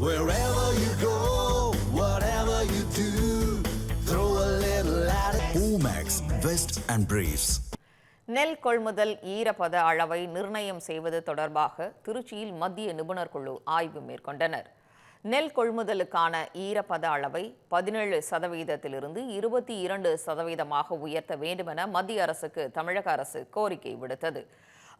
Wherever you go, whatever you do, throw a little at it. Omax, Vest and Briefs. நெல் கொள்முதல் ஈரப்பத அளவை நிர்ணயம் செய்வது தொடர்பாக திருச்சியில் மத்திய நிபுணர் குழு ஆய்வு மேற்கொண்டனர் நெல் கொள்முதலுக்கான ஈரப்பத அளவை பதினேழு சதவீதத்திலிருந்து இருபத்தி இரண்டு சதவீதமாக உயர்த்த வேண்டுமென மத்திய அரசுக்கு தமிழக அரசு கோரிக்கை விடுத்தது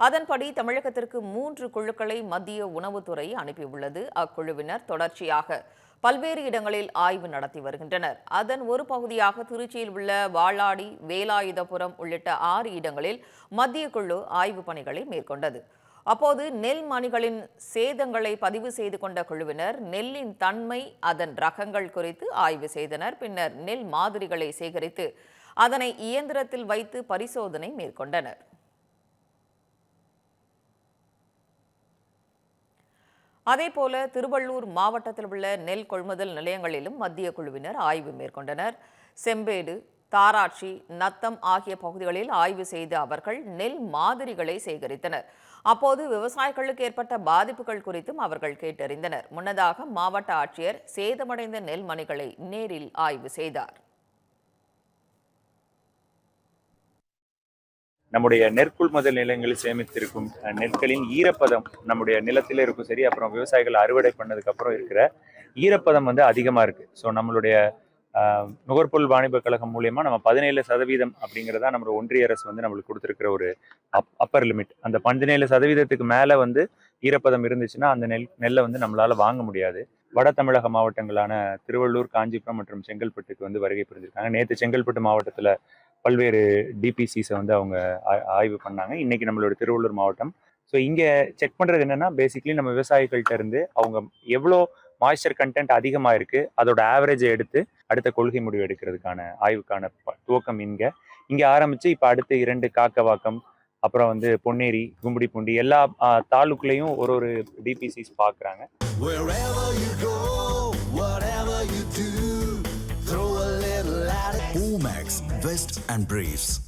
அதன்படி தமிழகத்திற்கு மூன்று குழுக்களை மத்திய உணவுத்துறை அனுப்பியுள்ளது. அக்குழுவினர் தொடர்ச்சியாக பல்வேறு இடங்களில் ஆய்வு நடத்தி வருகின்றனர். அதன் ஒரு பகுதியாக திருச்சியில் உள்ள வாளாடி வேலாயுதபுரம் உள்ளிட்ட ஆறு இடங்களில் மத்திய குழு ஆய்வு பணிகளை மேற்கொண்டது. அப்போது நெல் மணிகளின் சேதங்களை பதிவு செய்து கொண்ட குழுவினர் நெல்லின் தன்மை அதன் ரகங்கள் குறித்து ஆய்வு செய்தனர். பின்னர் நெல் மாதிரிகளை சேகரித்து அதனை இயந்திரத்தில் வைத்து பரிசோதனை மேற்கொண்டனர். அதேபோல திருவள்ளூர் மாவட்டத்தில் உள்ள நெல் கொள்முதல் நிலையங்களிலும் மத்திய குழுவினர் ஆய்வு மேற்கொண்டனர். செம்பேடு தாராட்சி நத்தம் ஆகிய பகுதிகளில் ஆய்வு செய்த அவர்கள் நெல் மாதிரிகளை சேகரித்தனர். அப்போது விவசாயிகளுக்கு ஏற்பட்ட பாதிப்புகள் குறித்தும் அவர்கள் கேட்டறிந்தனர். முன்னதாக மாவட்ட ஆட்சியர் சேதமடைந்த நெல் மணிகளை நேரில் ஆய்வு செய்தார். நம்முடைய நெற்கொள்முதல் நிலங்களில் சேமித்திருக்கும் நெற்களின் ஈரப்பதம் நம்முடைய நிலத்தில இருக்கும். சரி அப்புறம் விவசாயிகள் அறுவடை பண்ணதுக்கப்புறம் இருக்கிற ஈரப்பதம் வந்து அதிகமாக இருக்குது ஸோ நம்மளுடைய நுகர்பொருள் வாணிப கழகம் மூலியமாக நம்ம பதினேழு சதவீதம் அப்படிங்கிறதா நம்ம ஒன்றிய அரசு வந்து நம்மளுக்கு கொடுத்துருக்கிற ஒரு அப் அப்பர் லிமிட் அந்த பதினேழு சதவீதத்துக்கு மேலே வந்து ஈரப்பதம் இருந்துச்சுன்னா அந்த நெல் நெல்லை வந்து நம்மளால் வாங்க முடியாது. வட தமிழக மாவட்டங்களான திருவள்ளூர் காஞ்சிபுரம் மற்றும் செங்கல்பட்டுக்கு வந்து வருகை புரிஞ்சிருக்காங்க. நேற்று செங்கல்பட்டு மாவட்டத்தில் பல்வேறு டிபிசிஸை வந்து அவங்க ஆய்வு பண்ணாங்க. இன்னைக்கு நம்மளோட திருவள்ளூர் மாவட்டம். ஸோ இங்கே செக் பண்ணுறது என்னன்னா பேசிக்கலி நம்ம விவசாயிகள்கிட்ட இருந்து அவங்க எவ்வளோ மாய்ஸ்டர் கண்டென்ட் அதிகமாக இருக்குது அதோட ஆவரேஜை எடுத்து அடுத்த கொள்கை முடிவு எடுக்கிறதுக்கான ஆய்வுக்கான துவக்கம் இங்கே. இங்கே ஆரம்பித்து இப்போ அடுத்து இரண்டு காக்கவாக்கம் அப்புறம் வந்து பொன்னேரி கும்படிப்பூண்டி எல்லா தாலுக்குலேயும் ஒரு ஒரு டிபிசிஸ் பார்க்குறாங்க Hallmarks, Vest and Briefs.